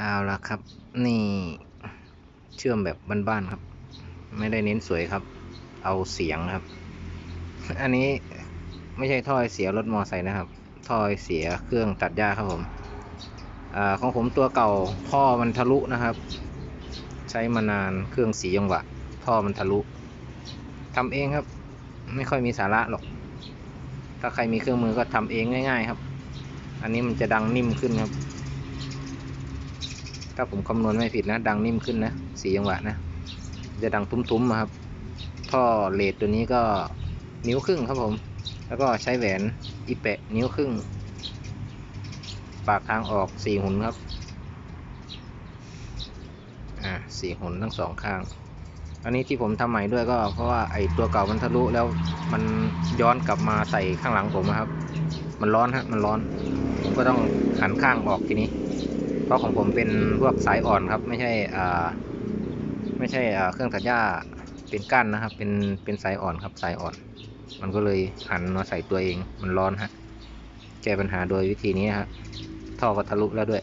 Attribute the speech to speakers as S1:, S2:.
S1: เอาละครับ นี่เชื่อมแบบบ้านๆครับ ไม่ได้เน้นสวยครับ เอาเสียงครับ อันนี้ไม่ใช่ท่อเสียรถมอไซค์นะครับ ท่อเสียเครื่องตัดหญ้าครับผมอของผมตัวเก่าท่อมันทะลุนะครับ ใช้มานานเครื่องสีจังหวะท่อมันทะลุทำเองครับ ไม่ค่อยมีสาระหรอก ถ้าใครมีเครื่องมือก็ทำเองง่าย ๆ ครับ อันนี้มันจะดังนิ่มขึ้นครับ ถ้าผมคำนวณไม่ผิดนะ ดังนิ่มขึ้นนะสี่จังหวะนะ จะดังทุ้มๆอะครับ ท่อเลดตัวนี้ก็นิ้วครึ่งครับผม แล้วก็ใช้แหวนอีแปะนิ้วครึ่ง ปากทางออกสี่หุนครับ อ่าสี่หุนทั้งสองข้าง อันนี้ที่ผมทำใหม่ด้วยก็ เพราะว่าไอตัวเก่ามันทะลุแล้วมันย้อนกลับมาใส่ข้างหลังผมนะครับ มันร้อนฮะ มันร้อนผมก็ต้องหันข้างออกทีนี้ เพราะของผมเป็นพวกสายอ่อนครับ ไม่ใช่อ่าไม่ใช่อ่าเครื่องตัดหญ้าเป็นก้านนะครับ เป็นเป็นสายอ่อนครับสายอ่อน มันก็เลยหันมาใส่ตัวเองมันร้อนฮะแก้ปัญหาโดยวิธีนี้ฮะท่อก็ทะลุแล้วด้วย